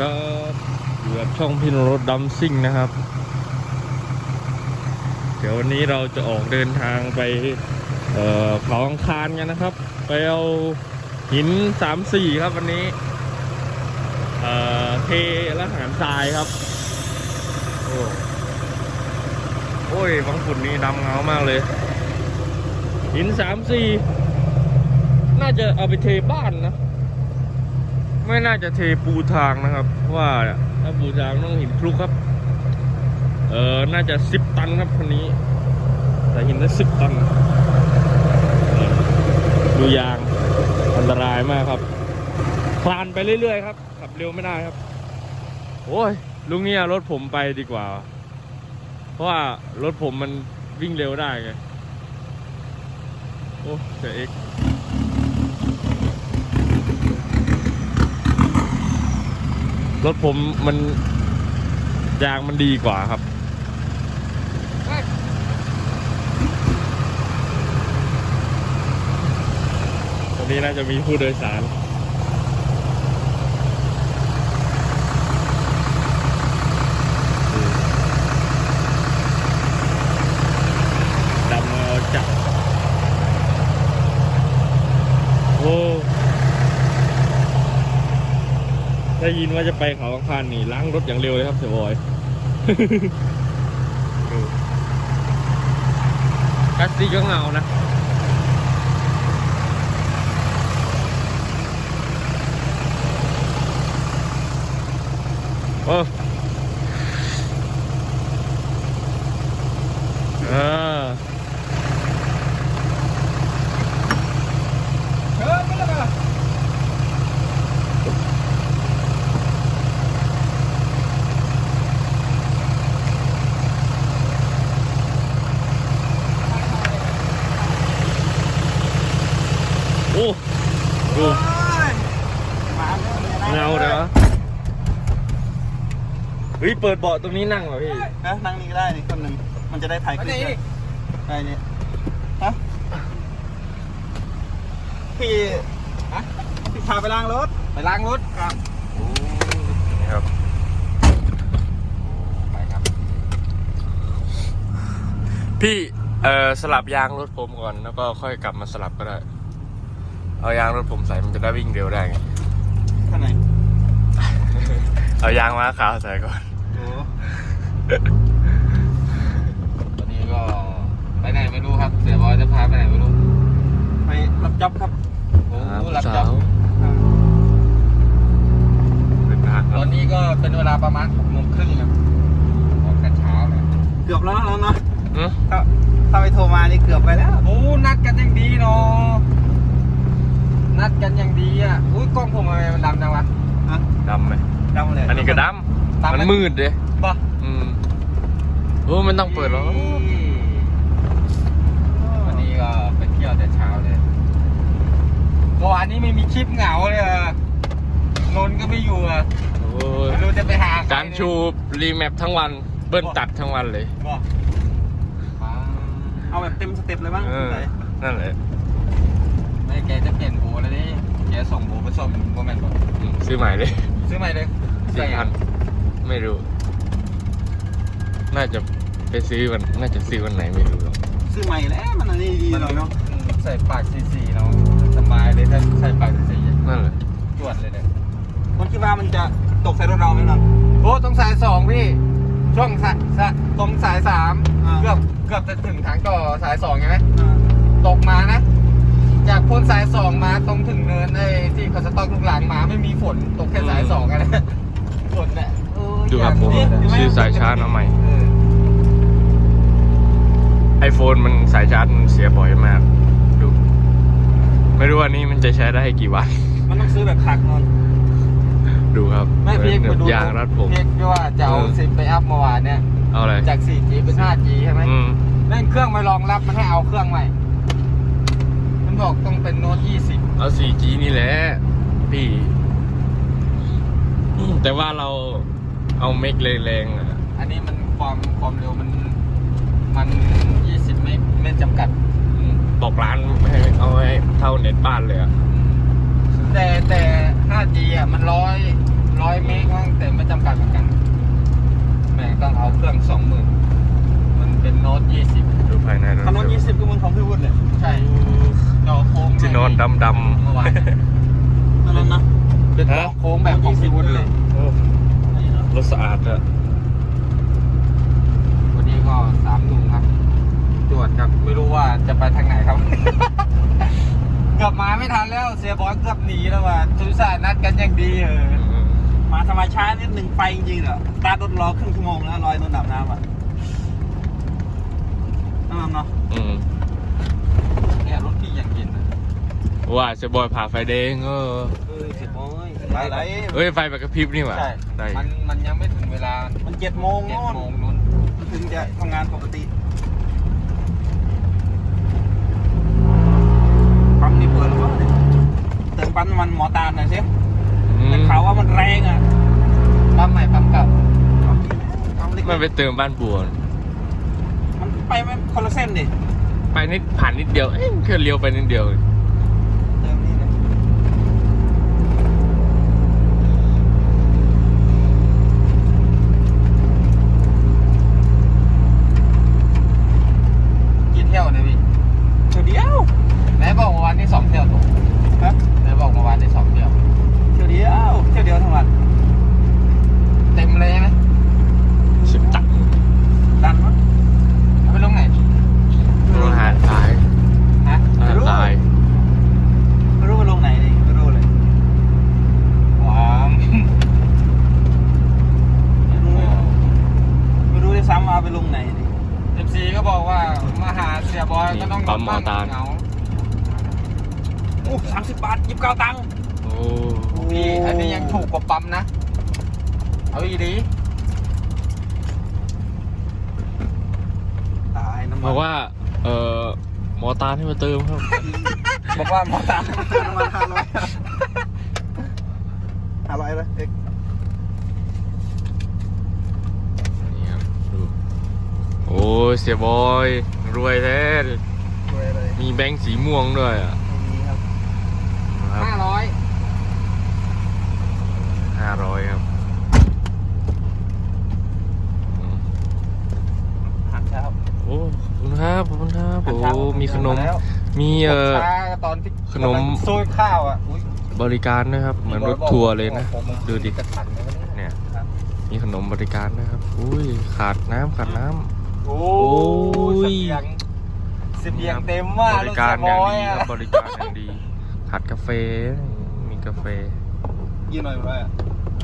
ครับอยู่กับช่องพี่นรถดัมซิ่งนะครับ เดี๋ยววันนี้เราจะออกเดินทางไปเอ่อเขาอังคารกันนะครับ ไปเอาหินสามสี่ครับวันนี้ เอ่อเทและหารทรายครับ โอ้โอ้ยบางฝุ่นนี้ดำเงามากเลย หินสามสี่น่าจะเอาไปเทบ้านนะ ไม่น่าจะเทปูทางนะครับเพราะว่าถ้าปูทางต้องหินคลุกครับ เออน่าจะสิบตันครับคนนี้ แต่หินได้สิบตัน ดูยางอันตรายมากครับ คลานไปเรื่อยๆครับ ขับเร็วไม่ได้ครับ โอ้ยลุงเนี่ยรถผมไปดีกว่า เพราะว่ารถผมมันวิ่งเร็วได้ไง โอ้เสียเอก รถผมมันยางมันดีกว่าครับวันนี้น่าจะมีผู้โดยสาร ดำเอาจับโอ้ ได้ยินว่าจะไปเขาอังคานนี่ล้างรถอย่างเร็วเลยครับเสียบอยคัสซี่ก็เงานะโอ้อ เชิญไปเลย โอ้ ดูมาแล้วเงาเลยวะเฮ้ยเปิดเบาะตรงนี้นั่งเหรอพี่นะนั่งนี่ก็ได้นี่คนหนึ่งมันจะได้ถ่ายคลิปด้วยได้เนี่ยฮะพี่ฮะพี่พาไปล้างรถไปล้างรถครับนี่ครับไปครับ พี่เอ่อสลับยางรถผมก่อนแล้วก็ค่อยกลับมาสลับก็ได้ เอายางรถผมใส่มันจะได้วิ่งเร็วได้ไงข้างไหนเอายางมาขาวใส่ก่อน โอ้ตอนนี้ก็ไปไหนไม่รู้ครับ เสียบอยจะพาไปไหนไม่รู้ ไปรับจ็อบครับ โอ้ครับรับสาจับวเป็นทางคตรัอบนนี้ก็เป็นเวลาประมาณหกโมงครึ่งครับออกกันเช้าเลยเกือบแล้วนะเนาะอืมถ้าถ้าไปโทรมานี่เกือบไปแล้ว โอ้ นัดกันอย่างดีเนาะนั ดกันอย่างดีอะ อุ้ยกล้องผมทำไมมันดำจังวะฮะดำไหมดำเลยอันนี้ก็ดดำำไหมมันมืดเลยป่ะอืมโอ้มันต้องเปิดหรอวันนี้ก็ไปเที่ยวแต่เช้าเลยเมื่อวานนี้ไม่มีคลิปเหงาเลยอะนนท์ก็ไม่อยู่อะโอ้ยไม่รู้จะไปหาใคจานชูรีแมปทั้งวัน เบิ้ลตัดทั้งวันเลยบอกเอาแบบเต็มสเต็ปเลยบ้างเออไหนนั่นแหละ ไม่แกจะเปลี่ยนโบแล้วนี่แกส่งโบไปส่งโบแมนบอกอืมซื้อใหม่เลยซื้อใหม่เลยสี่พันไม่รู้ น่าจะไปซื้อวันน่าจะซื้อวันไหนไม่รู้หรอกซื้อใหม่แล้วมันอันนี้ดีหน่อยเนาะใส่ปากซีซีเนาะสบายเลยถ้าใส่ปากซีซีนั่นแหละจวดเลยเนี่ยผมคิดว่ามันจะตกใส่รถเราไหมล่ะโอ้ต้องสายสองพี่ช่วงสายสายตรงสายสามอ่าเกือบเกือบจะถึงทางต่อสายสองใช่ไหมอ่าตกมานะ จากพ้นสายสองมาตรงถึงเนินไอ้ที่เขาสต็อกลูกหลังมาไม่มีฝนตกแค่สายสองกันนะฝนเนี่ยเออดูครับผมอยากเห็นซื้อสายชาร์จมาใหม่ เออ ไอโฟนมันสายชาร์จมันเสียบ่อยมาก ดู ไม่รู้ว่านี่มันจะใช้ได้กี่วัน มันต้องซื้อแบบขักนอนดูครับไม่พี่เหมืมาอนดูยางรัดผมพี่พี่ว่าจะเอาเออ ซิมไปอัพเมื่อวานเนี่ย เอาอะไรจาก 4G เป็น 5G ใช่ไหมอืม แม่งเครื่องไม่รองรับมันให้เอาเครื่องใหม่มัน บอกต้องเป็นโน้ตยี่สิบเอา 4G นี่แหละพี่แต่ว่าเราเอาเมกแรงๆอะ อันนี้มันความความเร็วมันมันยี่สิบไม่ไม่จำกัด บอกร้านให้เอาให้เท่าเน็ตบ้านเลยอะแต่แต่ 5G อะมันร้อยร้อยเมกมั้งแต่ไม่จำกัดเหมือนกันแหม่ต้องเอาเครื่องสองหมื่น เป็นโน้ตยี่สิบดูภายในรถคัโน้ตยี่สิบก็มึนของพี่วุฒิเลยใช่จอโค้งที่นอนดำดเมื่อวานนั่นนั้นนะเป็นจอโค้งแบบของพี่วุฒิเลยรถสะอาดอะวันนี้ก็สามหนุ่มครับจวดครับไม่รู้ว่าจะไปทางไหนครับ เกือบมาไม่ทันแล้วเสียบอลเกือบหนีแล้วว่ะทุกสายนัดกันอย่างดีเออมาธรรมชาตินิดหนึ่งไปจริงๆเหรอตาดรถรอครึ่งชั่วโมงแล้วลอยนนดับน้ำอะ เนาะอืมเนี่ยรถพี่ยังกินนะว่าเซบอยผ่าไฟแดงเออเออเจ็ดโมงไรไรเอ้ยไฟแบบกระพริบนี่หว่าใช่ได้มันมันยังไม่ถึงเวลามันเจ็ดโมงเจ็ดโน่นโมงนู้นถึงจะทำงานปกติปั๊มนี่เปิดหรือเปล่าเนี่ยเติมปั๊มน้ำมันหมอตาลหน่อยสิอืมแต่ข่าวว่ามันแรงอะปั๊มใหม่ปั๊มเก่าปั๊มเล็กมันไปเติมบ้านบัวมัน ไปไม่คนละเส้นดิไปนิดผ่านนิดเดียวเอ้ยแค่เลี้ยวไปนิดเดียวเติมนี่เลย กี่เที่ยวนะพี่ เที่ยวเดียว ไหนบอกเมื่อวานนี้สองเที่ยวถูก ครับ ไหนบอกเมื่อวานนี้สองเที่ยว เที่ยวเดียวเที่ยวเดียวทั้งวัน เต็มเลยใช่ไหม สิบตัก ดันมั้ง เอาไปลงไหน โรงอาหารตาย ฮะ อาหารตาย ไม่รู้ไปลงไหนเลยไม่รู้เลย ว้าม ไม่รู้ไม่รู้ด้วยซ้ำว่าไปลงไหนดิ เอฟซีก็บอกว่ามาหาเสียบอยก็ต้อง ปั๊มหมอตาล เหงา โอ้ สามสิบบาทยิบเก้าตังค์โอ้พี่ อันนี้ยังถูกกว่าปั๊มนะ เอาอีดีตายน้ำบมัอนกว่า เอ่อหมอตาลให้มาเติมครับ บอกว่าหมอตาลน้ำมันห้าร้อยห้าร้อยเลยเอ็กนี่ครับดูโอ้ยเสียบอย รวยแท้ รวยเลย มีแบงค์สีม่วงด้วยอะ ไม่มีครับ ครับ ห้าร้อย ห้าร้อยครับอืม หันเช้า โอ้ขอบคุณครับขอบคุณครับ หัน โอ้ เช้า มี ขนมแล้วมีเอ่อช้าตอนที่ขนมกำลังโซยข้าวอะอุ๊ยบริการด้วยครับ เหมือนรถทัวร์เลยนะผมดูดิกระถันเลยวะเนี่ยเนี่ยครับมีขนมบริการนะครับ อุ้ย ขาดน้ำขาดน้ำโอ้โอ้ยเสบียงเสบียงเต็มมากบริการอย่างดีถครับเสียบริการอย่างดี ขาดกาแฟ มีกาแฟกินหน่อยร้อยอะ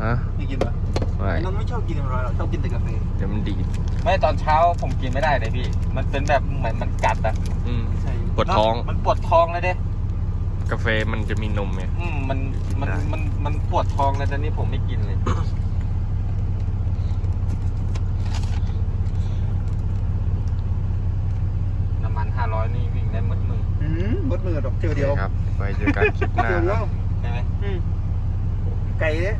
ฮะไม่กินหรอไว้ไอ้นนท์ไม่ชอบกินร้อยหรอกชอบกินแต่กาแฟเดี๋ยวมันดีดไม่ตอนเช้าผมกินไม่ได้เลยพี่ มันเป็นแบบเหมือนมันกัดอะอืม ใช่ปวดท้อง มันปวดท้องเลยเด้กาแฟมันจะมีนมไง อืมมันมันได้ มันมันปวดท้องเลยแต่นี่ผมไม่กินเลย น้ำมันห้าร้อยนี่วิ่งได้หมดมืออืมบดมือดอกเที่ยวเดียวโอคครับ ไปเจอกันคลิปหน้าเที่ยวเดีคยรัวบใช่ไหมอืมไก่เนี่ย